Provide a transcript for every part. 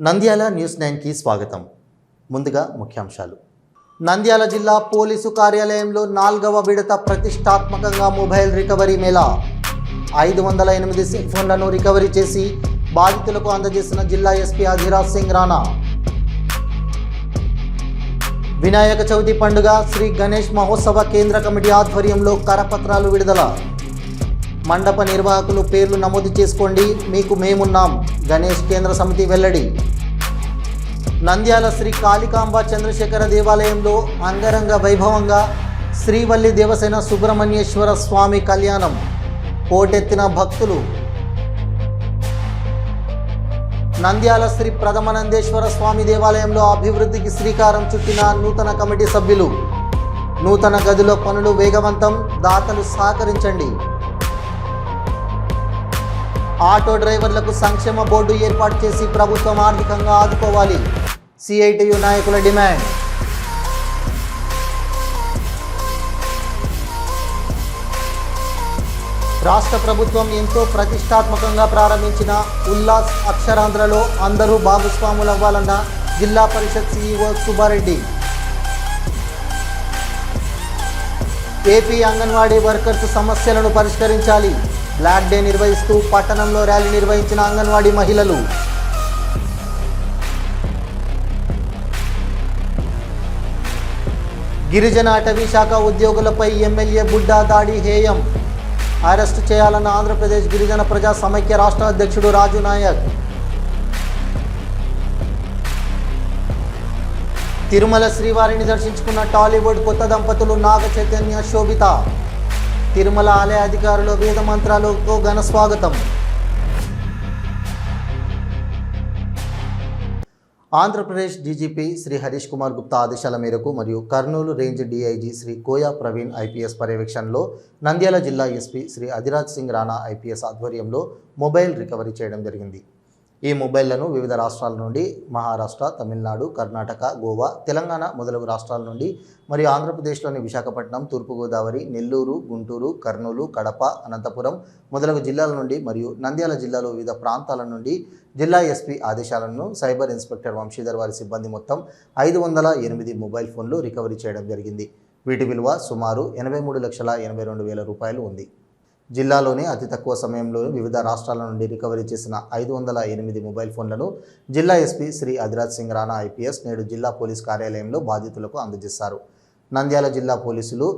Nandyal news నైన్కి స్వాగతం. ముందుగా ముఖ్యాంశాలు. నంద్యాల జిల్లా పోలీసు కార్యాలయంలో నాలుగవ విడత ప్రతిష్టాత్మకంగా మొబైల్ రికవరీ మేళా. ఐదు వందల ఎనిమిది సెల్ ఫోన్లను రికవరీ చేసి బాధితులకు అందజేసిన జిల్లా ఎస్పీ అధిరాజ్ సింగ్ రాణా. వినాయక చవితి పండుగ శ్రీ గణేష్ మహోత్సవ కేంద్ర కమిటీ ఆధ్వర్యంలో కరపత్రాలు విడుదల. మండప నిర్వాహకులు పేర్లు నమోదు చేసుకోండి. మీకు మేమున్నాం. గణేష్ కేంద్ర సమితి వెల్లడి. నంద్యాల శ్రీ కాళికాంబ చంద్రశేఖర దేవాలయంలో అంగరంగ వైభవంగా శ్రీవల్లి దేవసేన సుబ్రహ్మణ్యేశ్వర స్వామి కళ్యాణం కోటెత్తిన భక్తులు. నంద్యాల శ్రీ ప్రథమనందేశ్వర స్వామి దేవాలయంలో అభివృద్ధికి శ్రీకారం చుట్టిన నూతన కమిటీ సభ్యులు. నూతన గదిలో పనులు వేగవంతం. దాతలు సహకరించండి. ఆటో డ్రైవర్లకు సంక్షేమ బోర్డు ఏర్పాటు చేసి ప్రభుత్వం ఆర్థికంగా ఆదుకోవాలి. సిఐటియు నాయకుల డిమాండ్. రాష్ట్ర ప్రభుత్వం ఎంతో ప్రతిష్టాత్మకంగా ప్రారంభించిన ఉల్లాస్ అక్షరాంధ్రలో అందరూ భాగస్వాములు అవ్వాలన్న Zilla Parishad CEO Subbareddy. AP anganwadi workers సమస్యలను పరిష్కరించాలి. బ్లాక్ డే నిర్వహిస్తూ పట్టణంలో ర్యాలీ నిర్వహించిన అంగన్వాడీ మహిళలు. గిరిజన అటవీ శాఖ ఉద్యోగులపై ఎమ్మెల్యే బుడ్డా దాడి హేయం. అరెస్టు చేయాలన్న ఆంధ్రప్రదేశ్ గిరిజన ప్రజా సమైక్య రాష్ట్ర అధ్యక్షుడు రాజు నాయక్. తిరుమల శ్రీవారిని దర్శించుకున్న టాలీవుడ్ కొత్త దంపతులు నాగ చైతన్య శోభిత. తిరుమల ఆలయ అధికారులు వేద మంత్రాలకు ఘన స్వాగతం. ఆంధ్రప్రదేశ్ డీజీపీ శ్రీ హరీష్ కుమార్ గుప్తా ఆదేశాల మేరకు మరియు Kurnool range DIG Shri Koya Praveen IPS పర్యవేక్షణలో నంద్యాల జిల్లా ఎస్పీ శ్రీ అధిరాజ్ సింగ్ రాణా ఐపీఎస్ ఆధ్వర్యంలో మొబైల్ రికవరీ చేయడం జరిగింది. ఈ మొబైళ్ళను వివిధ రాష్ట్రాల నుండి మహారాష్ట్ర తమిళనాడు కర్ణాటక గోవా తెలంగాణ మొదలగు రాష్ట్రాల నుండి మరియు ఆంధ్రప్రదేశ్లోని విశాఖపట్నం తూర్పుగోదావరి నెల్లూరు గుంటూరు కర్నూలు కడప అనంతపురం మొదలగు జిల్లాల నుండి మరియు నంద్యాల జిల్లాలో వివిధ ప్రాంతాల నుండి జిల్లా ఎస్పీ ఆదేశాలను సైబర్ ఇన్స్పెక్టర్ వంశీధర్ వారి సిబ్బంది మొత్తం ఐదు వందల ఎనిమిది మొబైల్ ఫోన్లు రికవరీ చేయడం జరిగింది. వీటి విలువ సుమారు ఎనభై మూడు లక్షల ఎనభై రెండు వేల రూపాయలు ఉంది. జిల్లాలోనే అతి తక్కువ సమయంలో వివిధ రాష్ట్రాల నుండి రికవరీ చేసిన ఐదు వందల ఎనిమిది మొబైల్ ఫోన్లను జిల్లా ఎస్పీ శ్రీ అధిరాజ్ సింగ్ రాణా ఐపీఎస్ నేడు జిల్లా పోలీస్ కార్యాలయంలో బాధితులకు అందజేశారు. నంద్యాల జిల్లా పోలీసులు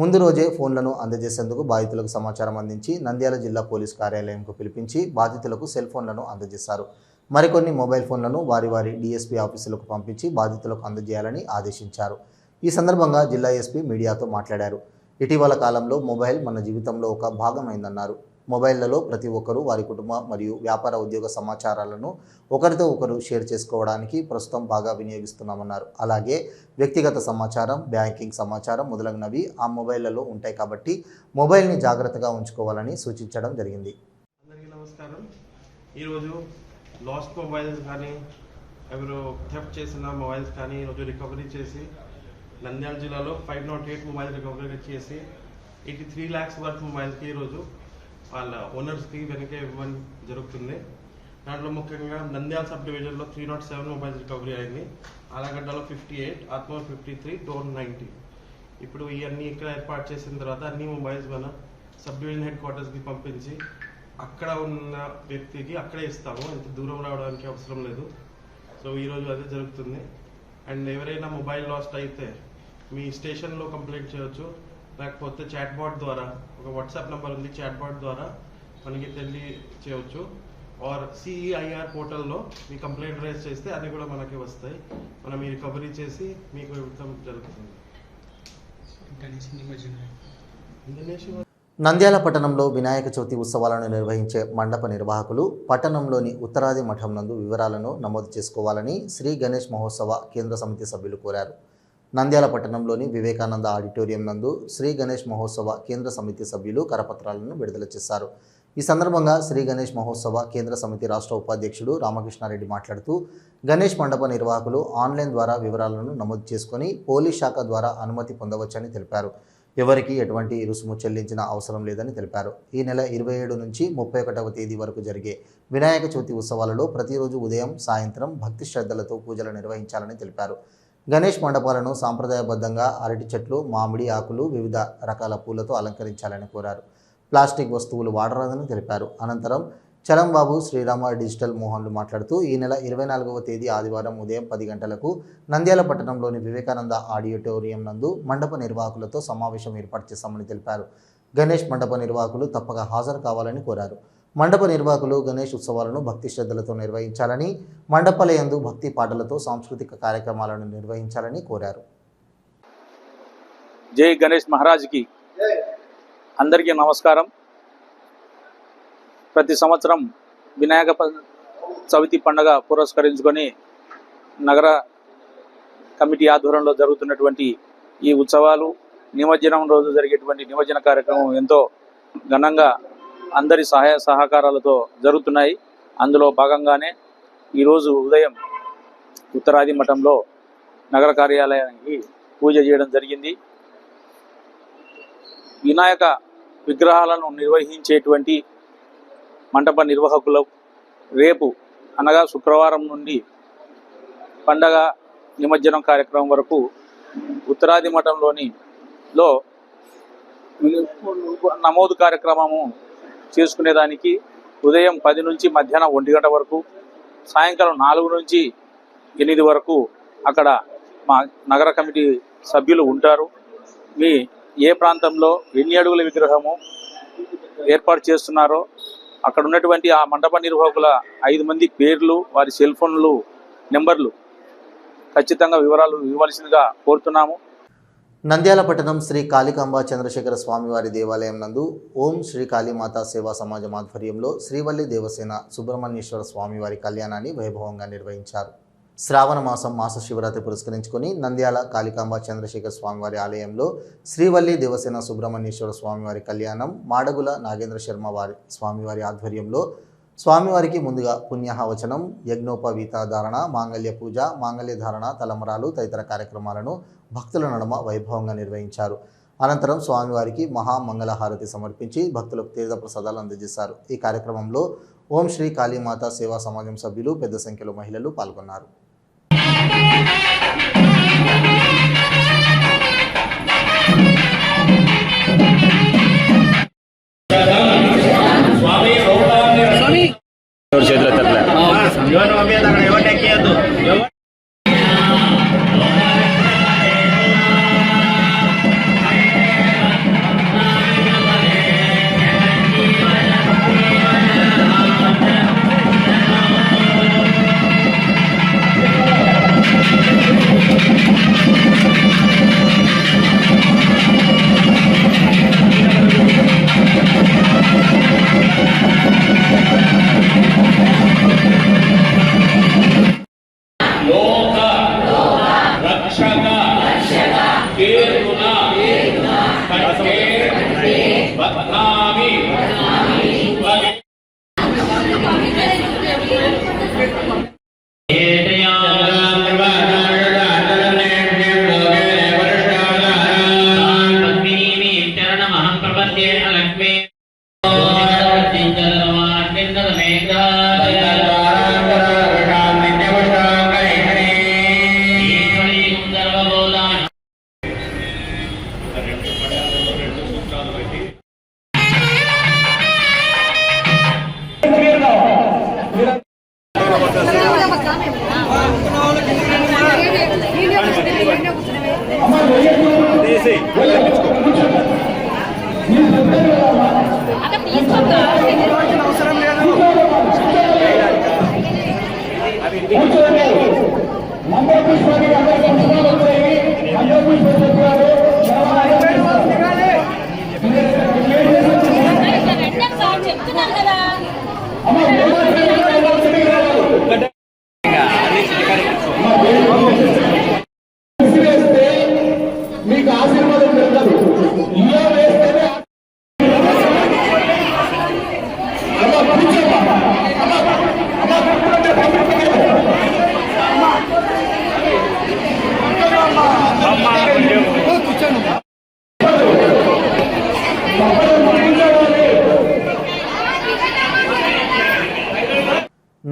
ముందు రోజే ఫోన్లను అందజేసేందుకు బాధితులకు సమాచారం అందించి నంద్యాల జిల్లా పోలీస్ కార్యాలయంకు పిలిపించి బాధితులకు సెల్ ఫోన్లను అందజేశారు. మరికొన్ని మొబైల్ ఫోన్లను వారి వారి డీఎస్పీ ఆఫీసులకు పంపించి బాధితులకు అందజేయాలని ఆదేశించారు. ఈ సందర్భంగా జిల్లా ఎస్పీ మీడియాతో మాట్లాడారు. ఇటీవల కాలంలో మొబైల్ మన జీవితంలో ఒక భాగమైందన్నారు. మొబైళ్ళలో ప్రతి ఒక్కరూ వారి కుటుంబ మరియు వ్యాపార ఉద్యోగ సమాచారాలను ఒకరితో ఒకరు షేర్ చేసుకోవడానికి ప్రస్తుతం బాగా వినియోగిస్తున్నామన్నారు. అలాగే వ్యక్తిగత సమాచారం బ్యాంకింగ్ సమాచారం మొదలగునవి ఆ మొబైళ్ళలో ఉంటాయి కాబట్టి మొబైల్ని జాగ్రత్తగా ఉంచుకోవాలని సూచించడం జరిగింది. అందరికీ నమస్కారం. ఈరోజు లాస్ట్ మొబైల్స్ కానీ ఎవరు థెఫ్ట్ చేసిన మొబైల్స్ కానీ ఈరోజు రికవరీ చేసి నంద్యాల జిల్లాలో five not eight mobile recovery చేసి ఎయిటీ త్రీ ల్యాక్స్ వర్త్ మొబైల్కి ఈరోజు వాళ్ళ ఓనర్స్కి వెనక ఇవ్వడం జరుగుతుంది. దాంట్లో ముఖ్యంగా నంద్యాల సబ్ డివిజన్లో three not seven mobiles recovery అయింది. ఆలగడ్డలో ఫిఫ్టీ ఎయిట్ ఆత్మ ఫిఫ్టీ త్రీ డోర్ నైంటీ ఇప్పుడు ఇవన్నీ ఇక్కడ ఏర్పాటు చేసిన తర్వాత అన్ని మొబైల్స్ మన సబ్ డివిజన్ హెడ్ క్వార్టర్స్కి పంపించి అక్కడ ఉన్న వ్యక్తికి అక్కడే ఇస్తాము. ఎంత దూరం రావడానికి అవసరం లేదు. సో ఈరోజు అదే జరుగుతుంది. అండ్ ఎవరైనా మొబైల్ లాస్ట్ అయితే మీ స్టేషన్లో కంప్లైంట్ చేయొచ్చు. లేకపోతే చాట్ బాట్ ద్వారా ఒక వాట్సాప్ నెంబర్ ఉంది చాట్ బాట్ ద్వారా మనకి తెలియ చేయవచ్చు ఆర్ సిఈఐఆర్ పోర్టల్లో మీ కంప్లైంట్ రైజ్ చేస్తే అది కూడా మనకి వస్తాయి. మనం ఈ రికవరీ చేసి మీకు ఇవ్వడం జరుగుతుంది. నంద్యాల పట్టణంలో వినాయక చవితి ఉత్సవాలను నిర్వహించే మండప నిర్వాహకులు పట్టణంలోని ఉత్తరాది మఠం నందు వివరాలను నమోదు చేసుకోవాలని శ్రీ గణేష్ మహోత్సవ కేంద్ర సమితి సభ్యులు కోరారు. నంద్యాల పట్టణంలోని వివేకానంద ఆడిటోరియం నందు శ్రీ గణేష్ మహోత్సవ కేంద్ర సమితి సభ్యులు కరపత్రాలను విడుదల చేశారు. ఈ సందర్భంగా శ్రీ గణేష్ మహోత్సవ కేంద్ర సమితి రాష్ట్ర ఉపాధ్యక్షుడు రామకృష్ణారెడ్డి మాట్లాడుతూ గణేష్ మండప నిర్వాహకులు ఆన్లైన్ ద్వారా వివరాలను నమోదు చేసుకొని పోలీస్ శాఖ ద్వారా అనుమతి పొందవచ్చని తెలిపారు. ఎవరికి ఎటువంటి రుసుము చెల్లించిన అవసరం లేదని తెలిపారు. ఈ నెల ఇరవై ఏడు నుంచి ముప్పై ఒకటవ తేదీ వరకు జరిగే వినాయక చవితి ఉత్సవాలలో ప్రతిరోజు ఉదయం సాయంత్రం భక్తి శ్రద్ధలతో పూజలు నిర్వహించాలని తెలిపారు. గణేష్ మండపాలను సాంప్రదాయబద్ధంగా అరటి చెట్లు మామిడి ఆకులు వివిధ రకాల పూలతో అలంకరించాలని కోరారు. ప్లాస్టిక్ వస్తువులు వాడరాదని తెలిపారు. అనంతరం చలంబాబు శ్రీరామ డిజిటల్ మోహన్లు మాట్లాడుతూ ఈ నెల ఇరవై నాలుగవ తేదీ ఆదివారం ఉదయం పది గంటలకు నంద్యాల పట్టణంలోని వివేకానంద ఆడిటోరియం నందు మండప నిర్వాహకులతో సమావేశం ఏర్పాటు చేస్తామని తెలిపారు. గణేష్ మండప నిర్వాహకులు తప్పక హాజరు కావాలని కోరారు. మండప నిర్వాహకులు గణేష్ ఉత్సవాలను భక్తి శ్రద్ధలతో నిర్వహించాలని మండపలయందు భక్తి పాటలతో సాంస్కృతిక కార్యక్రమాలను నిర్వహించాలని కోరారు. జై గణేష్ మహారాజ్కి అందరికీ నమస్కారం. ప్రతి సంవత్సరం వినాయక ప- చవితి పండుగ పురస్కరించుకొని నగర కమిటీ ఆధ్వర్యంలో జరుగుతున్నటువంటి ఈ ఉత్సవాలు నిమజ్జనం రోజు జరిగేటువంటి నిమజ్జన కార్యక్రమం ఎంతో ఘనంగా అందరి సహాయ సహకారాలతో జరుగుతున్నాయి. అందులో భాగంగానే ఈరోజు ఉదయం ఉత్తరాది మఠంలో నగర కార్యాలయానికి పూజ చేయడం జరిగింది. వినాయక విగ్రహాలను నిర్వహించేటువంటి మంటప నిర్వాహకులు రేపు అనగా శుక్రవారం నుండి పండగ నిమజ్జనం కార్యక్రమం వరకు ఉత్తరాది మఠంలోని లో నమోదు కార్యక్రమము చేసుకునేదానికి ఉదయం పది నుంచి మధ్యాహ్నం ఒంటి గంట వరకు సాయంకాలం నాలుగు నుంచి ఎనిమిది వరకు అక్కడ మా నగర కమిటీ సభ్యులు ఉంటారు. మీ ఏ ప్రాంతంలో ఎన్ని అడుగుల విగ్రహము ఏర్పాటు చేస్తున్నారో అక్కడ ఉన్నటువంటి ఆ మండప నిర్వాహకుల ఐదు మంది పేర్లు వారి సెల్ ఫోన్లు నెంబర్లు ఖచ్చితంగా వివరాలు ఇవ్వాల్సిందిగా కోరుతున్నాము. నంద్యాల పట్టణం శ్రీ కాళికాంబ చంద్రశేఖర స్వామివారి దేవాలయం నందు ఓం శ్రీ కాళీమాత సేవా సమాజం ఆధ్వర్యంలో శ్రీవల్లి దేవసేన సుబ్రహ్మణ్యేశ్వర స్వామివారి కళ్యాణాన్ని వైభవంగా నిర్వహించారు. శ్రావణ మాసం మాస శివరాత్రి పురస్కరించుకొని నంద్యాల కాళికాంబ చంద్రశేఖర స్వామివారి ఆలయంలో శ్రీవల్లి దేవసేన సుబ్రహ్మణ్యేశ్వర స్వామివారి కళ్యాణం మాడగుల నాగేంద్ర శర్మ వారి స్వామివారి ఆధ్వర్యంలో స్వామివారికి ముందుగా పుణ్యహవచనం యజ్ఞోపవీత ధారణ మాంగళ్య పూజ మాంగళ్య ధారణ తలమరాలు తదితర కార్యక్రమాలను భక్తుల నడుమ వైభవంగా నిర్వహించారు. అనంతరం స్వామివారికి మహామంగళహారతి సమర్పించి భక్తులకు తీర్థ ప్రసాదాలు అందజేశారు. ఈ కార్యక్రమంలో ఓం శ్రీ కాళీమాత సేవా సమాజం సభ్యులు పెద్ద సంఖ్యలో మహిళలు పాల్గొన్నారు. అక్కడ తీసుకుంటా చెప్తున్నాను కదా.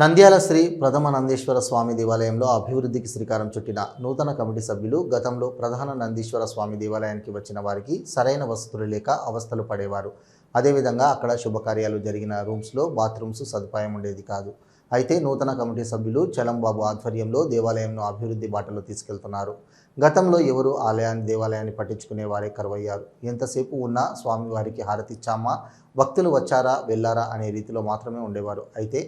నంద్యాల శ్రీ ప్రథమ నందీశ్వర స్వామి దేవాలయంలో అభివృద్ధికి శ్రీకారం చుట్టిన నూతన కమిటీ సభ్యులు గతంలో ప్రధాన నందీశ్వర స్వామి దేవాలయానికి వచ్చిన వారికి సరైన వసతులు లేక అవస్థలు పడేవారు. అదేవిధంగా అక్కడ శుభకార్యాలు జరిగిన రూమ్స్లో బాత్రూమ్స్ సదుపాయం ఉండేది కాదు. అయితే నూతన కమిటీ సభ్యులు చలంబాబు ఆధ్వర్యంలో దేవాలయంను అభివృద్ధి బాటలో తీసుకెళ్తున్నారు. గతంలో ఎవరు ఆలయాన్ని దేవాలయాన్ని పట్టించుకునే వారే కరువయ్యారు. ఎంతసేపు ఉన్నా స్వామివారికి హారతిచ్చామా భక్తులు వచ్చారా వెళ్ళారా అనే రీతిలో మాత్రమే ఉండేవారు. అయితే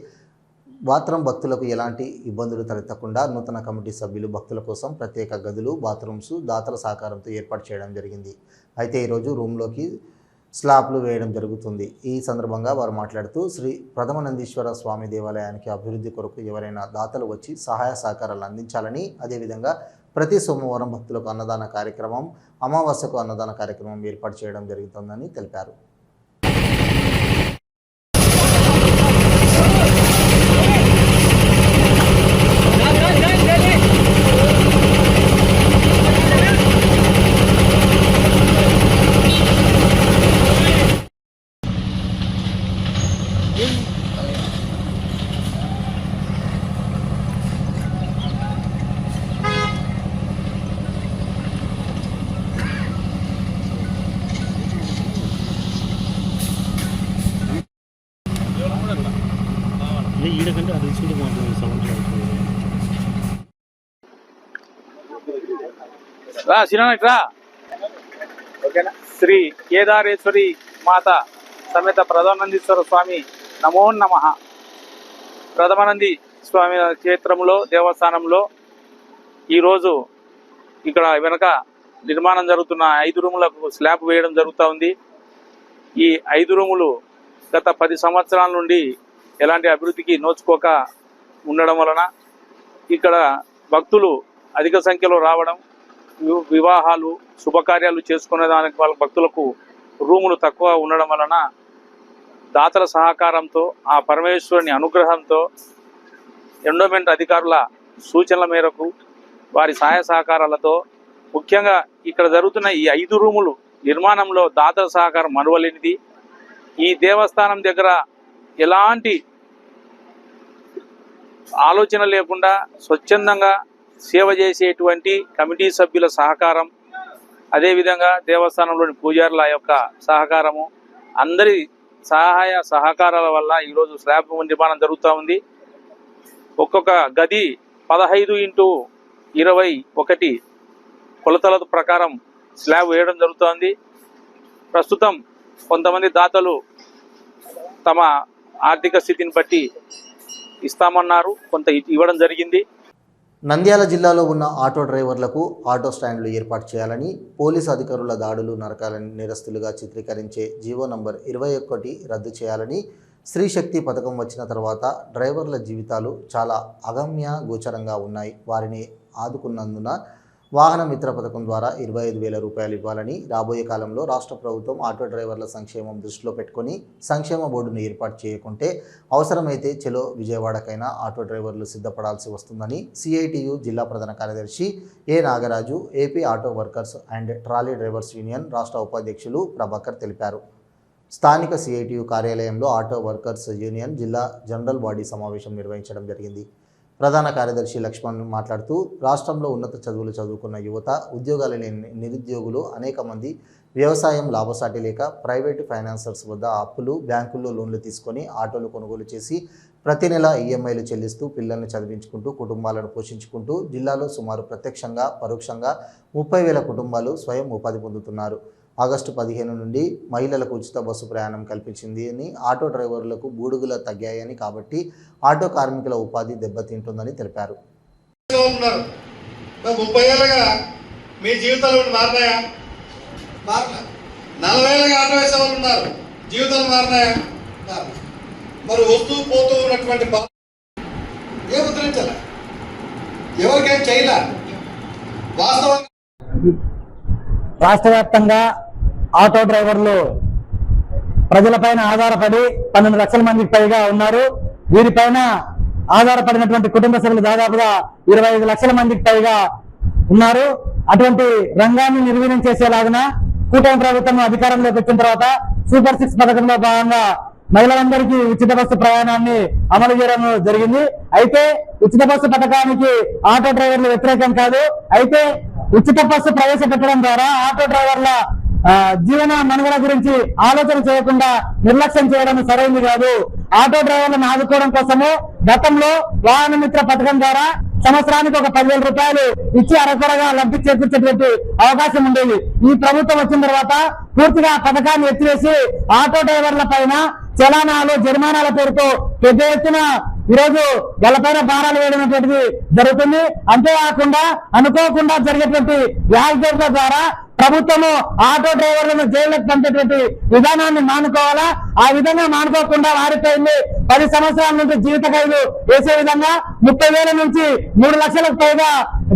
బాత్రూమ్ భక్తులకు ఎలాంటి ఇబ్బందులు తలెత్తకుండా నూతన కమిటీ సభ్యులు భక్తుల కోసం ప్రత్యేక గదులు బాత్రూమ్స్ దాతల సహకారంతో ఏర్పాటు చేయడం జరిగింది. అయితే ఈరోజు రూమ్లోకి స్లాబ్లు వేయడం జరుగుతుంది. ఈ సందర్భంగా వారు మాట్లాడుతూ శ్రీ ప్రథమ నందీశ్వర స్వామి దేవాలయానికి అభివృద్ధి కొరకు ఎవరైనా దాతలు వచ్చి సహాయ సహకారాలు అందించాలని అదేవిధంగా ప్రతి సోమవారం భక్తులకు అన్నదాన కార్యక్రమం అమావాస్యకు అన్నదాన కార్యక్రమం ఏర్పాటు చేయడం జరుగుతుందని తెలిపారు ఈడకంటే అది చూడు మాకు సౌండ్ రా సినానక్ రా. శ్రీ కేదారేశ్వరి మాత సమేత ప్రధానందీశ్వర స్వామి నమో నమ. ప్రథమానంది స్వామి క్షేత్రంలో దేవస్థానంలో ఈరోజు ఇక్కడ వెనక నిర్మాణం జరుగుతున్న ఐదు రూములకు స్లాబ్ వేయడం జరుగుతూ ఉంది. ఈ ఐదు రూములు గత పది సంవత్సరాల నుండి ఎలాంటి అభివృద్ధికి నోచుకోక ఉండడం వలన ఇక్కడ భక్తులు అధిక సంఖ్యలో రావడం వివాహాలు శుభకార్యాలు చేసుకునే దానికి వాళ్ళ భక్తులకు రూములు తక్కువ ఉండడం వలన దాతల సహకారంతో ఆ పరమేశ్వరుని అనుగ్రహంతో ఎండోమెంట్ అధికారుల సూచనల మేరకు వారి సహాయ సహకారాలతో ముఖ్యంగా ఇక్కడ జరుగుతున్న ఈ ఐదు రూములు నిర్మాణంలో దాతల సహకారం మనువలేనిది ఈ దేవస్థానం దగ్గర ఎలాంటి ఆలోచన లేకుండా స్వచ్ఛందంగా సేవ చేసేటువంటి కమిటీ సభ్యుల సహకారం అదేవిధంగా దేవస్థానంలోని పూజారుల యొక్క సహకారము అందరి సహాయ సహకారాల వల్ల ఈరోజు స్లాబ్ నిర్మాణం జరుగుతూ ఉంది. ఒక్కొక్క గది పదహైదు ఇంటూ ఇరవై ఒకటి కొలతల ప్రకారం స్లాబ్ వేయడం జరుగుతోంది. ప్రస్తుతం కొంతమంది దాతలు తమ ఆర్థిక స్థితిని బట్టి ఇస్తామన్నారు కొంత ఇవ్వడం జరిగింది. నంద్యాల జిల్లాలో ఉన్న ఆటో డ్రైవర్లకు ఆటో స్టాండ్లు ఏర్పాటు చేయాలని పోలీసు అధికారుల దాడులు నరకాలని నిరస్తులుగా చిత్రీకరించే జీవో నంబర్ ఇరవై ఒకటి రద్దు చేయాలని స్త్రీశక్తి పథకం వచ్చిన తర్వాత డ్రైవర్ల జీవితాలు చాలా అగమ్య గోచరంగా ఉన్నాయి. వారిని ఆదుకున్నందున వాహన మిత్ర పథకం ద్వారా ఇరవై ఐదు వేల రూపాయలు ఇవ్వాలని రాబోయే కాలంలో రాష్ట్ర ప్రభుత్వం ఆటో డ్రైవర్ల సంక్షేమం దృష్టిలో పెట్టుకొని సంక్షేమ బోర్డును ఏర్పాటు చేయకుంటే అవసరమైతే చెలో విజయవాడకైనా ఆటో డ్రైవర్లు సిద్ధపడాల్సి వస్తుందని సిఐటియు జిల్లా ప్రధాన కార్యదర్శి A Nagaraju AP auto workers and trolley drivers union రాష్ట్ర ఉపాధ్యక్షులు ప్రభాకర్ తెలిపారు. స్థానిక సిఐటియు కార్యాలయంలో ఆటో వర్కర్స్ యూనియన్ జిల్లా జనరల్ బాడీ సమావేశం నిర్వహించడం జరిగింది. ప్రధాన కార్యదర్శి లక్ష్మణ్ మాట్లాడుతూ రాష్ట్రంలో ఉన్నత చదువులు చదువుకున్న యువత ఉద్యోగాలు లేని నిరుద్యోగులు అనేక మంది వ్యవసాయం లాభసాటి లేక ప్రైవేటు ఫైనాన్సర్స్ వద్ద అప్పులు బ్యాంకుల్లో లోన్లు తీసుకొని ఆటోలు కొనుగోలు చేసి ప్రతి నెల ఈఎంఐలు చెల్లిస్తూ పిల్లల్ని చదివించుకుంటూ కుటుంబాలను పోషించుకుంటూ జిల్లాలో సుమారు ప్రత్యక్షంగా పరోక్షంగా ముప్పై వేల కుటుంబాలు స్వయం ఉపాధి పొందుతున్నారు. ఆగస్టు పదిహేను నుండి మహిళలకు ఉచిత బస్సు ప్రయాణం కల్పించింది అని ఆటో డ్రైవర్లకు బూడుగులు తగ్గాయని కాబట్టి ఆటో కార్మికుల ఉపాధి దెబ్బతింటుందని తెలిపారు. ముప్పై ఏళ్ళుగా మీ జీవితాలు మారినాయా? నలభై ఏళ్ళుగా ఆటో వేసే వాళ్ళు ఉన్నారు. జీవితాలు మారినాయా? మరి వస్తూ పోతూ ఉన్నటువంటి ఏ ఉద్ధరించాల? ఎవరికేం చేయలే? వాస్తవంగా రాష్ట్ర వ్యాప్తంగా ఆటో డ్రైవర్లు ప్రజలపైన ఆధారపడి పన్నెండు లక్షల మందికి పైగా ఉన్నారు. వీరిపైన ఆధారపడినటువంటి కుటుంబ సభ్యులు దాదాపుగా ఇరవై ఐదు లక్షల మందికి పైగా ఉన్నారు. అటువంటి రంగాన్ని నిర్వీర్యం చేసేలాగిన కూటమి ప్రభుత్వం అధికారంలోకి వచ్చిన తర్వాత సూపర్ సిక్స్ పథకంలో భాగంగా మహిళలందరికీ ఉచిత బస్సు ప్రయాణాన్ని అమలు చేయడం జరిగింది. అయితే ఉచిత బస్సు పథకానికి ఆటో డ్రైవర్లు వ్యతిరేకం కాదు. అయితే ఉచిత బస్సు ప్రవేశపెట్టడం ద్వారా ఆటో డ్రైవర్ల జీవన మనుగడ గురించి ఆలోచన చేయకుండా నిర్లక్ష్యం చేయడం సరైంది కాదు. ఆటో డ్రైవర్లను ఆదుకోవడం కోసము గతంలో వాహన మిత్ర పథకం ద్వారా సంవత్సరానికి ఒక పదివేల రూపాయలు ఇచ్చి అరకొరగా లబ్ధి చేకూర్చేటువంటి అవకాశం ఉండేది. ఈ ప్రభుత్వం వచ్చిన తర్వాత పూర్తిగా పథకాన్ని ఎత్తివేసి ఆటో డ్రైవర్ల పైన చలానాలు జరిమానాల పేరుతో పెద్ద ఎత్తున ఈరోజు వాళ్ళపైన భారాలు వేయడం అనేటువంటిది జరుగుతుంది. అంతేకాకుండా అనుకోకుండా జరిగేటువంటి యాక్సిడెంట్ల ద్వారా ప్రభుత్వము ఆటో డ్రైవర్లను జైలుకు పంపేటువంటి విధానాన్ని మానుకోవాలా? ఆ విధంగా మానుకోకుండా వారిపై పది సంవత్సరాల నుంచి జీవిత ఖైదు వేసే విధంగా ముప్పై వేల నుంచి మూడు లక్షలకు పైగా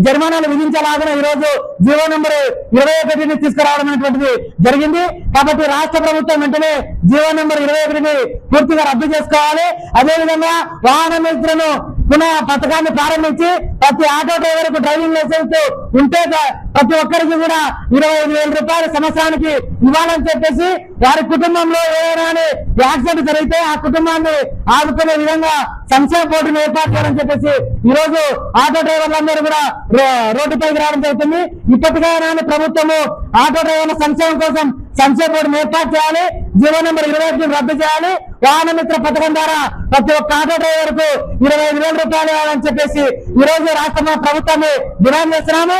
జరిమానాలు విధించలాగిన ఈ రోజు జీవో నెంబర్ ఇరవై ఒకటిని తీసుకురావడం అనేటువంటిది జరిగింది. కాబట్టి రాష్ట్ర ప్రభుత్వం వెంటనే జీవో నెంబర్ ఇరవై ఒకటిని పూర్తిగా రద్దు చేసుకోవాలి. అదేవిధంగా వాహన మిత్రులను పునః పథకాన్ని ప్రారంభించి ప్రతి ఆటో డ్రైవర్కు డ్రైవింగ్ లైసెన్స్ ఉంటే ప్రతి ఒక్కరికి కూడా ఇరవై ఐదు వేల రూపాయల సంవత్సరానికి ఇవ్వాలని చెప్పేసి వారి కుటుంబంలో ఏదైనా యాక్సిడెంట్ జరిగితే ఆ కుటుంబాన్ని ఆదుకునే విధంగా సంక్షేమ బోర్డును ఏర్పాటు చేయాలని చెప్పేసి ఈ రోజు ఆటో డ్రైవర్లందరూ కూడా రో- రోడ్డుపైకి రావడం జరుగుతుంది. ఇప్పటికైనా ప్రభుత్వము ఆటో డ్రైవర్ల సంక్షేమం కోసం సంక్షేమ బోర్డును ఏర్పాటు చేయాలి. జీవో నెంబర్ ఇరవై ఒకటిని రద్దు చేయాలి. వాహన మిత్ర పథకం ద్వారా ప్రతి ఒక్క ఆటో డ్రైవర్కు ఇరవై ఐదు వేల రూపాయలు ఇవ్వాలని చెప్పేసి ఈ రోజు రాష్ట్రంలో ప్రభుత్వాన్ని డిమాండ్ చేస్తున్నాము.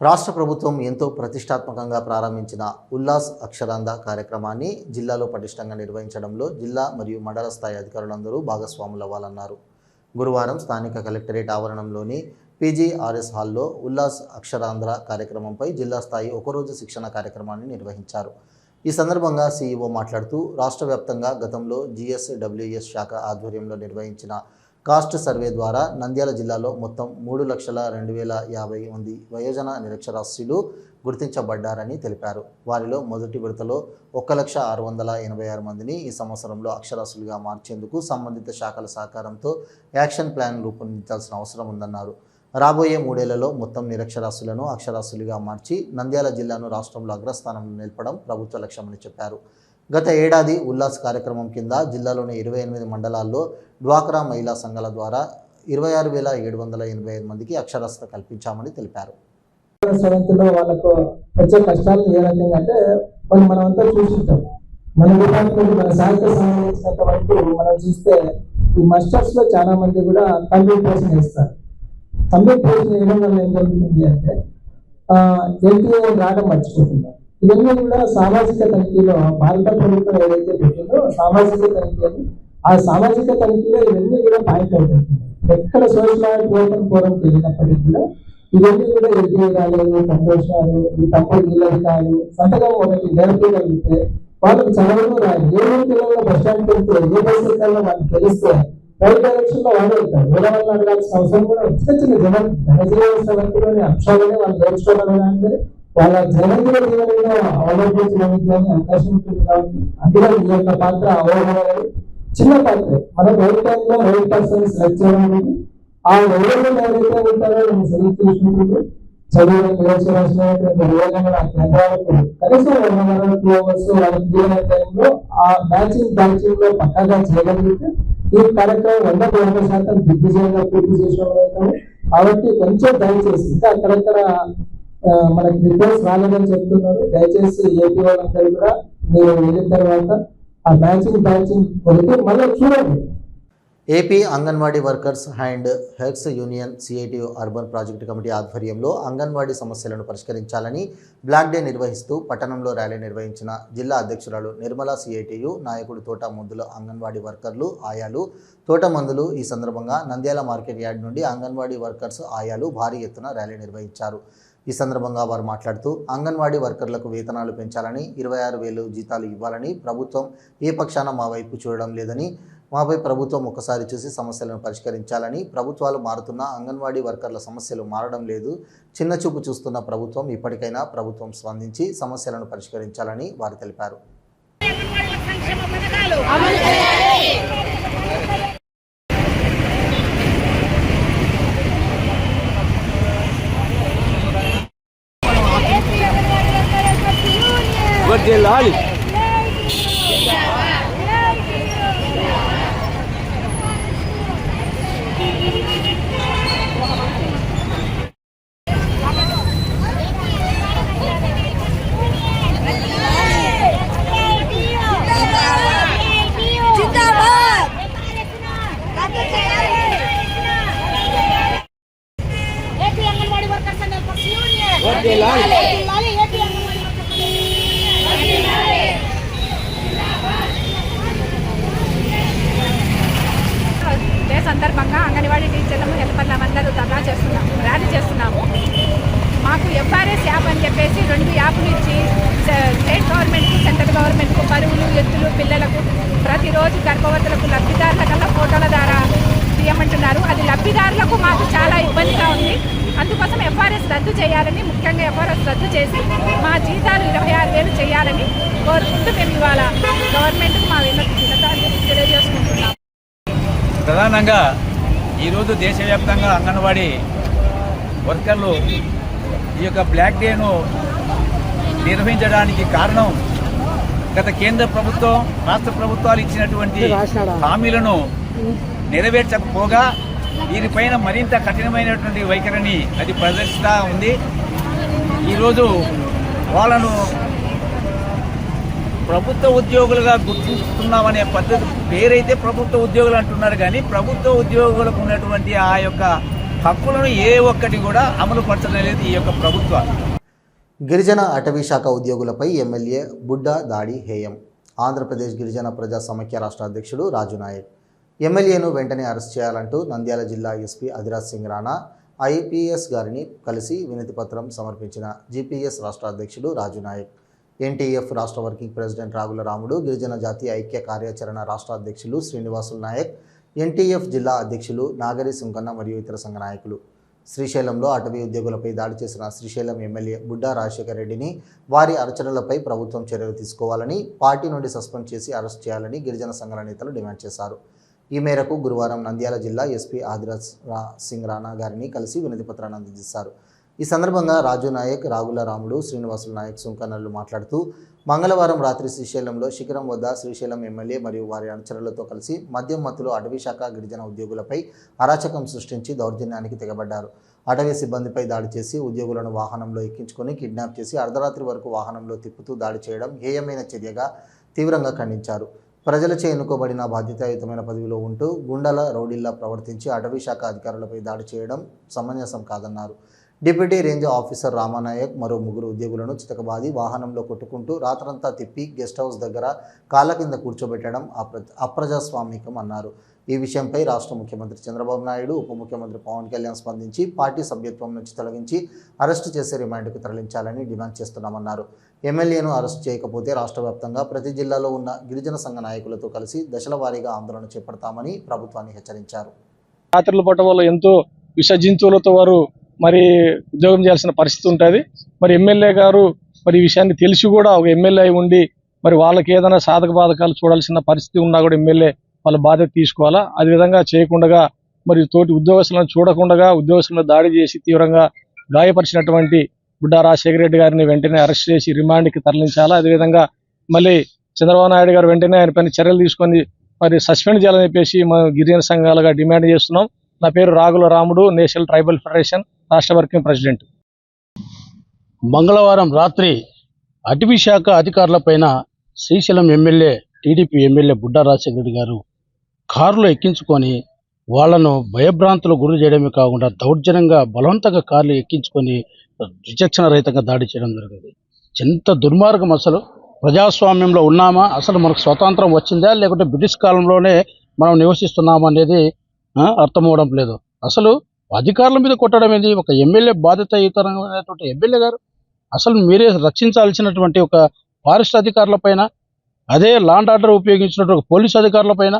రాష్ట్ర ప్రభుత్వం ఎంతో ప్రతిష్టాత్మకంగా ప్రారంభించిన ఉల్లాస్ అక్షరాంధ కార్యక్రమాన్ని జిల్లాలో పటిష్టంగా నిర్వహించడంలో జిల్లా మరియు మండల స్థాయి అధికారులందరూ భాగస్వాములు అవ్వాలన్నారు. గురువారం స్థానిక కలెక్టరేట్ ఆవరణంలోని పీజీఆర్ఎస్ హాల్లో ఉల్లాస్ అక్షరాంధ్ర కార్యక్రమంపై జిల్లా స్థాయి ఒకరోజు శిక్షణ కార్యక్రమాన్ని నిర్వహించారు. ఈ సందర్భంగా సీఈఓ మాట్లాడుతూ రాష్ట్ర వ్యాప్తంగా గతంలో జీఎస్డబ్ల్యూఎస్ శాఖ ఆధ్వర్యంలో నిర్వహించిన కాస్ట్ సర్వే ద్వారా నంద్యాల జిల్లాలో మొత్తం మూడు లక్షల రెండు వేల యాభై మంది వయోజన నిరక్షరాస్యులు గుర్తించబడ్డారని తెలిపారు. వారిలో మొదటి విడతలో ఒక లక్ష ఆరు వందల ఎనభై ఆరు మందిని ఈ సంవత్సరంలో అక్షరాస్యులుగా మార్చేందుకు సంబంధిత శాఖల సహకారంతో యాక్షన్ ప్లాన్ రూపొందించాల్సిన అవసరం ఉందన్నారు. రాబోయే మూడేళ్ళలో మొత్తం నిరక్షరాస్యులను అక్షరాస్యులుగా మార్చి నంద్యాల జిల్లాను రాష్ట్రంలో అగ్రస్థానంలో నిలపడం ప్రభుత్వ లక్ష్యమని చెప్పారు. గత ఏడాది ఉల్లాస్ కార్యక్రమం కింద జిల్లాలోని ఇరవై ఎనిమిది మండలాల్లో డ్వాక్రా మహిళా సంఘాల ద్వారా ఇరవై ఆరు వేల ఏడు వందల ఎనభై ఐదు మందికి అక్షరాస్యత కల్పించామని తెలిపారు. సెవెంత్ వాళ్ళకు వచ్చే కష్టాలు ఏ రకంగా అంటే వాళ్ళు మనం అంతా మన డిపార్ట్మెంట్ మన సాహిత్య సంబంధించినంత వరకు మనం చూస్తే ఈ మస్టర్స్లో చాలా మంది కూడా తమిళ పోషణ ఇస్తారు తమిళ పోషణ ఇవ్వడం వల్ల ఏం జరుగుతుంది అంటే ఎన్టీఏ రావడం మర్చిపోతున్నారు ఇవన్నీ కూడా సామాజిక తనిఖీలో భారత ప్రభుత్వం ఏదైతే పెట్టిందో సామాజిక తనిఖీ అని ఆ సామాజిక తనిఖీలో ఇవన్నీ కూడా పాయింట్ అవుతుంది ఎక్కడ సోషల్ ఆర్ట్ ఓపెన్ తెలియనప్పటికీ కూడా ఇవన్నీ కూడా ఎన్టీఏ రాలేదు కంపోషాలు ఈ తప్పుడు నిలదికాలు సంతకం ఒకటి నేర్పగలిగితే వాళ్ళకి చదవడం రాదు. ఏ ఊరికి బస్ స్టాండ్కి వెళ్తే ఏ బస్ ఎక్కాలో వాళ్ళకి తెలిస్తే రైట్ డైరెక్షన్లో వాళ్ళు వెళ్తారు వేరే వాళ్ళని అడగాల్సిన అవసరం కూడా ఉంది. చిన్న చిన్న జనం ధనజీవనలోని అంశాలనే వాళ్ళు నేర్చుకోవడానికి వాళ్ళ జనంలో జీవనంలో అవలంబించడానికి కానీ అవకాశం ఉంటుంది కాబట్టి అందులో ఈ యొక్క పాత్ర అవగాహన చిన్న పాత్ర. మనం రైట్ టైంలో రైట్ పర్సన్ సెలెక్ట్ చేయడం అనేది ఆ ఎవరైతే ఎవరైతే ఉంటారో మనం సెలెక్ట్ చేసుకుంటుంది చదువు నిరక్షరాసినటువంటి కేంద్రాలకు కనీసం రెండు వందల టూ అవర్స్ వాళ్ళకి వీలైన టైంలో ఆ బ్యాచింగ్ బ్యాచింగ్లో పక్కగా చేయగలిగితే ఈ కార్యక్రమం వంద యాభై శాతం దిగ్విజయంగా పూర్తి చేసిన కాబట్టి కొంచెం దయచేసి ఇంకా అక్కడక్కడ మనకి రిపోర్ట్స్ రాలేదని చెప్తున్నారు. దయచేసి ఏపీ వాళ్ళందరూ కూడా మీరు వెళ్ళిన తర్వాత ఆ బ్యాచింగ్ బ్యాచింగ్ కొడితే మళ్ళీ చూడండి. AP anganwadi workers and health union CITU urban project committee ఆధ్వర్యంలో అంగన్వాడీ సమస్యలను పరిష్కరించాలని బ్లాక్ డే నిర్వహిస్తూ పట్టణంలో ర్యాలీ నిర్వహించిన జిల్లా అధ్యక్షురాలు నిర్మలా సిఐటియు నాయకుడు తోట మందుల అంగన్వాడీ వర్కర్లు ఆయాలు తోట మందులు ఈ సందర్భంగా నంద్యాల మార్కెట్ యార్డ్ నుండి అంగన్వాడీ వర్కర్స్ ఆయాలు భారీ ఎత్తున ర్యాలీ నిర్వహించారు. ఈ సందర్భంగా వారు మాట్లాడుతూ అంగన్వాడీ వర్కర్లకు వేతనాలు పెంచాలని ఇరవై ఆరు వేలు జీతాలు ఇవ్వాలని ప్రభుత్వం ఏ పక్షాన మా వైపు చూడడం లేదని మాపై ప్రభుత్వం ఒకసారి చూసి సమస్యలను పరిష్కరించాలని ప్రభుత్వాలు మారుతున్న అంగన్వాడీ వర్కర్ల సమస్యలు మారడం లేదు చిన్న చూపు చూస్తున్న ప్రభుత్వం ఇప్పటికైనా ప్రభుత్వం స్పందించి సమస్యలను పరిష్కరించాలని వారు తెలిపారు. Dali. అంగన్వాడీ టీచర్లము హెల్పర్లం అందరూ ధర్నా చేస్తున్నాము ర్యాలీ చేస్తున్నాము. మాకు ఎఫ్ఆర్ఎస్ యాప్ అని చెప్పేసి రెండు యాప్లు ఇచ్చి స్టేట్ గవర్నమెంట్కు సెంట్రల్ గవర్నమెంట్కు పరువులు ఎత్తులు పిల్లలకు ప్రతిరోజు గర్భవతులకు లబ్ధిదారుల కల్లా ఫోటోల ద్వారా తీయమంటున్నారు. అది లబ్ధిదారులకు మాకు చాలా ఇబ్బందిగా ఉంది. అందుకోసం ఎఫ్ఆర్ఎస్ రద్దు చేయాలని ముఖ్యంగా ఎఫ్ఆర్ఎస్ రద్దు చేసి మా జీతాలు ఇరవై ఆరు వేలు చేయాలని కోరుకుంటూ మేము ఇవాళ గవర్నమెంట్కు మా విన్నతి తెలియజేసుకుంటున్నాం. ప్రధానంగా ఈరోజు దేశవ్యాప్తంగా అంగన్వాడీ వర్కర్లు ఈ యొక్క బ్లాక్ డేను నిర్వహించడానికి కారణం గత కేంద్ర ప్రభుత్వం రాష్ట్ర ప్రభుత్వాలు ఇచ్చినటువంటి హామీలను నెరవేర్చకపోగా దీనిపైన మరింత కఠినమైనటువంటి వైఖరిని అది ప్రదర్శిస్తూ ఉంది. ఈరోజు వాళ్ళను ప్రభుత్వ ఉద్యోగులుగా గుర్తిస్తున్నామనే పద్ధతి పేరైతే ప్రభుత్వ ఉద్యోగులు అంటున్నారు కానీ ప్రభుత్వ ఉద్యోగులకు ఉన్నటువంటి ఆ యొక్క హక్కులను ఏ ఒక్కటి కూడా అమలు పరచలేదు ఈ యొక్క ప్రభుత్వాలు. గిరిజన అటవీ శాఖ ఉద్యోగులపై ఎమ్మెల్యే బుడ్డ దాడి హేయం. ఆంధ్రప్రదేశ్ గిరిజన ప్రజా సమైక్య రాష్ట్ర అధ్యక్షుడు రాజు నాయక్. ఎమ్మెల్యేను వెంటనే అరెస్ట్ చేయాలంటూ నంద్యాల జిల్లా ఎస్పీ అధిరాజ్ సింగ్ రాణా ఐపీఎస్ గారిని కలిసి వినతిపత్రం సమర్పించిన జీపీఎస్ రాష్ట్ర అధ్యక్షుడు రాజు నాయక్. ఎన్టీఎఫ్ రాష్ట్ర వర్కింగ్ ప్రెసిడెంట్ రాగుల రాముడు గిరిజన జాతి ఐక్య కార్యాచరణ రాష్ట్ర అధ్యక్షులు శ్రీనివాసులు నాయక్ ఎన్టీఎఫ్ జిల్లా అధ్యక్షులు నాగరి సుంకన్న మరియు ఇతర సంఘ నాయకులు. శ్రీశైలంలో అటవీ ఉద్యోగులపై దాడి చేసిన శ్రీశైలం ఎమ్మెల్యే బుడ్డా రాజశేఖర రెడ్డిని వారి అరచనలపై ప్రభుత్వం చర్యలు తీసుకోవాలని పార్టీ నుండి సస్పెండ్ చేసి అరెస్ట్ చేయాలని గిరిజన సంఘాల నేతలు డిమాండ్ చేశారు. ఈ మేరకు గురువారం నంద్యాల జిల్లా ఎస్పీ ఆదిరాజ్ సింగ్ రాణా గారిని కలిసి వినతిపత్రాన్ని అందజేశారు ఈ సందర్భంగా రాజు నాయక్ రాగుల రాముడు శ్రీనివాసులు నాయక్ సుంకర్నల్లు మాట్లాడుతూ మంగళవారం రాత్రి శ్రీశైలంలో శిఖరం వద్ద శ్రీశైలం ఎమ్మెల్యే మరియు వారి అనుచరులతో కలిసి మద్యం మత్తులో అటవీ శాఖ గిరిజన ఉద్యోగులపై అరాచకం సృష్టించి దౌర్జన్యానికి తెగబడ్డారు. అటవీ సిబ్బందిపై దాడి చేసి ఉద్యోగులను వాహనంలో ఎక్కించుకొని కిడ్నాప్ చేసి అర్ధరాత్రి వరకు వాహనంలో తిప్పుతూ దాడి చేయడం హేయమైన చర్యగా తీవ్రంగా ఖండించారు. ప్రజలచే ఎన్నుకోబడిన బాధ్యతాయుతమైన పదవిలో ఉంటూ గుండల రౌడీల్లా ప్రవర్తించి అటవీ శాఖ అధికారులపై దాడి చేయడం సమంజసం కాదన్నారు. డిప్యూటీ రేంజ్ ఆఫీసర్ రామానాయక్ మరో ముగ్గురు ఉద్యోగులను చితకబాది వాహనంలో కొట్టుకుంటూ రాత్రంతా తిప్పి గెస్ట్ హౌస్ దగ్గర కాళ్ళ కింద కూర్చోబెట్టడం అప్ర అప్రజాస్వామికం అన్నారు. ఈ విషయంపై రాష్ట్ర ముఖ్యమంత్రి చంద్రబాబు నాయుడు ఉప ముఖ్యమంత్రి పవన్ కళ్యాణ్ స్పందించి పార్టీ సభ్యత్వం నుంచి తొలగించి అరెస్టు చేసే రిమాండ్కు తరలించాలని డిమాండ్ చేస్తున్నామన్నారు. ఎమ్మెల్యేను అరెస్ట్ చేయకపోతే రాష్ట్ర వ్యాప్తంగా ప్రతి జిల్లాలో ఉన్న గిరిజన సంఘ నాయకులతో కలిసి దశల వారీగా ఆందోళన చేపడతామని ప్రభుత్వాన్ని హెచ్చరించారు. రాత్రుల పూట వాళ్ళు ఎంతో విష జంతువులతో వారు మరి ఉద్యోగం చేయాల్సిన పరిస్థితి ఉంటుంది. మరి ఎమ్మెల్యే గారు మరి ఈ విషయాన్ని తెలిసి కూడా ఒక ఎమ్మెల్యే ఉండి మరి వాళ్ళకి ఏదైనా సాధక బాధకాలు చూడాల్సిన పరిస్థితి ఉన్నా కూడా ఎమ్మెల్యే వాళ్ళ బాధ్యత తీసుకోవాలా? అదేవిధంగా చేయకుండా మరి తోటి ఉద్యోగస్తులను చూడకుండా ఉద్యోగస్తులను దాడి చేసి తీవ్రంగా గాయపరిచినటువంటి బుడ్డా రాజశేఖర రెడ్డి గారిని వెంటనే అరెస్ట్ చేసి రిమాండ్కి తరలించాలా? అదేవిధంగా మళ్ళీ చంద్రబాబు నాయుడు గారు వెంటనే ఆయన పైన చర్యలు తీసుకొని మరి సస్పెండ్ చేయాలని చెప్పేసి మనం గిరిజన సంఘాలుగా డిమాండ్ చేస్తున్నాం. నా పేరు Ragula Ramudu national tribal federation. రాష్ట్ర వర్కింగ్ ప్రెసిడెంట్. మంగళవారం రాత్రి అటవీ శాఖ అధికారులపైన Srisailam MLA TDP MLA Budda Rajasekhara garu కారులో ఎక్కించుకొని వాళ్ళను భయభ్రాంతులకు గురి చేయడమే కాకుండా దౌర్జన్యంగా బలవంతంగా కార్లు ఎక్కించుకొని విచక్షణ రహితంగా దాడి చేయడం జరిగింది. ఎంత దుర్మార్గం అసలు? ప్రజాస్వామ్యంలో ఉన్నామా? అసలు మనకు స్వతంత్రం వచ్చిందా? లేకుంటే బ్రిటిష్ కాలంలోనే మనం నివసిస్తున్నామా అనేది అర్థమవడం లేదు. అసలు అధికారుల మీద కొట్టడం ఏంది? ఒక ఎమ్మెల్యే బాధ్యతాయుతమైనటువంటి ఎమ్మెల్యే గారు అసలు మీరే రక్షించాల్సినటువంటి ఒక ఫారెస్ట్ అధికారుల పైన అదే లాండ్ ఆర్డర్ ఉపయోగించినటువంటి పోలీస్ అధికారుల పైన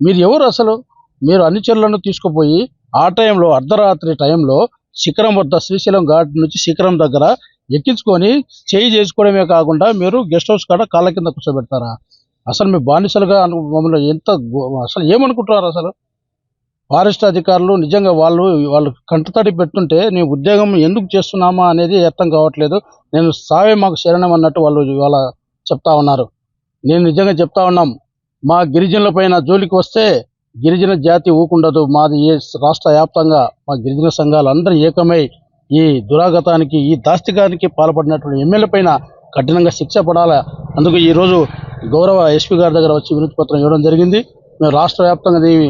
మీరు ఎవరు అసలు? మీరు అన్ని చర్యలను తీసుకుపోయి ఆ టైంలో అర్ధరాత్రి టైంలో శిఖరం వద్ద శ్రీశైలం ఘాట్ నుంచి శిఖరం దగ్గర ఎక్కించుకొని చేయి చేసుకోవడమే కాకుండా మీరు గెస్ట్ హౌస్ కాడ కాళ్ళ కింద కూర్చోబెడతారా? అసలు మీ బానిసలుగా మమ్మల్ని ఎంత అసలు ఏమనుకుంటున్నారు అసలు? ఫారెస్ట్ అధికారులు నిజంగా వాళ్ళు వాళ్ళు కంటతడి పెట్టుంటే నీ ఉద్యోగం ఎందుకు చేస్తున్నామా అనేది అర్థం కావట్లేదు. నేను సావే మాకు శరణం అన్నట్టు వాళ్ళు ఇవాళ చెప్తా ఉన్నారు. నేను నిజంగా చెప్తా ఉన్నాం. మా గిరిజనుల పైన జోలికి వస్తే గిరిజన జాతి ఊకుండదు. మాది ఏ రాష్ట్ర వ్యాప్తంగా మా గిరిజన సంఘాలు అందరూ ఏకమై ఈ దురాగతానికి ఈ దాస్తికానికి పాల్పడినటువంటి ఎమ్మెల్యే పైన కఠినంగా శిక్ష పడాలా? అందుకు ఈరోజు గౌరవ ఎస్పీ గారి దగ్గర వచ్చి వినతి పత్రం ఇవ్వడం జరిగింది. మేము రాష్ట్ర వ్యాప్తంగా దీన్ని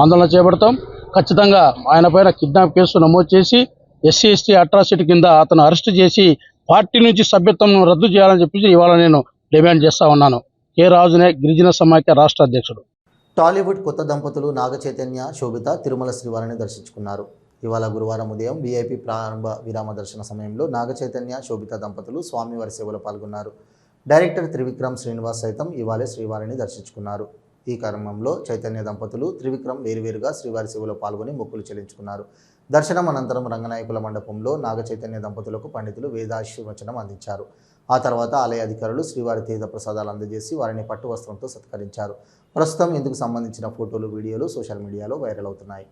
ఆందోళన చేపడతాం. ఖచ్చితంగా ఆయన పైన కిడ్నాప్ కేసు నమోదు చేసి ఎస్సీ ఎస్టీ అట్రాసిటీ కింద అతను అరెస్ట్ చేసి పార్టీ నుంచి సభ్యత్వం రద్దు చేయాలని చెప్పి ఇవాళ నేను డిమాండ్ చేస్తా ఉన్నాను. కె రాజునే గిరిజన సమాఖ్య రాష్ట్ర అధ్యక్షుడు. టాలీవుడ్ కొత్త దంపతులు నాగ చైతన్య శోభిత తిరుమల శ్రీవారిని దర్శించుకున్నారు. ఇవాళ గురువారం ఉదయం వీఐపీ ప్రారంభ విరామ దర్శన సమయంలో నాగ చైతన్య శోభిత దంపతులు స్వామివారి సేవలో పాల్గొన్నారు. డైరెక్టర్ త్రివిక్రమ్ శ్రీనివాస్ సైతం ఇవాళే శ్రీవారిని దర్శించుకున్నారు. ఈ కార్యక్రమంలో చైతన్య దంపతులు త్రివిక్రమ్ వేరువేరుగా శ్రీవారి సేవలో పాల్గొని మొక్కులు చెల్లించుకున్నారు. దర్శనం అనంతరం రంగనాయకుల మండపంలో నాగ చైతన్య దంపతులకు పండితులు వేదాశీర్వచనం అందించారు. ఆ తర్వాత ఆలయ అధికారులు శ్రీవారి తీర్థ ప్రసాదాలు అందజేసి వారిని పట్టు వస్త్రంతో సత్కరించారు. ప్రస్తుతం ఇందుకు సంబంధించిన ఫోటోలు వీడియోలు సోషల్ మీడియాలో వైరల్ అవుతున్నాయి.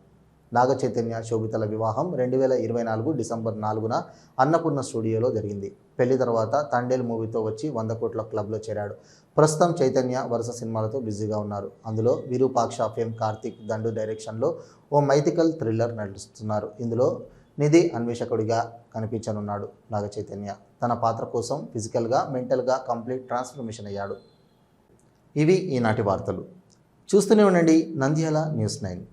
నాగ చైతన్య శోభితల వివాహం రెండు వేల ఇరవై నాలుగు డిసెంబర్ నాలుగున అన్నపూర్ణ స్టూడియోలో జరిగింది. పెళ్ళి తర్వాత తండేల్ మూవీతో వచ్చి వంద కోట్ల క్లబ్లో చేరాడు. ప్రస్తుతం చైతన్య వరుస సినిమాలతో బిజీగా ఉన్నారు. అందులో విరూపాక్ష ఫేమ్ కార్తిక్ దండు డైరెక్షన్లో ఓ మైథికల్ థ్రిల్లర్ నటిస్తున్నారు. ఇందులో నిధి అన్వేషకుడిగా కనిపించనున్నాడు నాగ చైతన్య. తన పాత్ర కోసం ఫిజికల్గా మెంటల్గా కంప్లీట్ ట్రాన్స్ఫర్మేషన్ అయ్యాడు. ఇవి ఈనాటి వార్తలు. చూస్తూనే ఉండండి నంద్యాల న్యూస్ నైన్.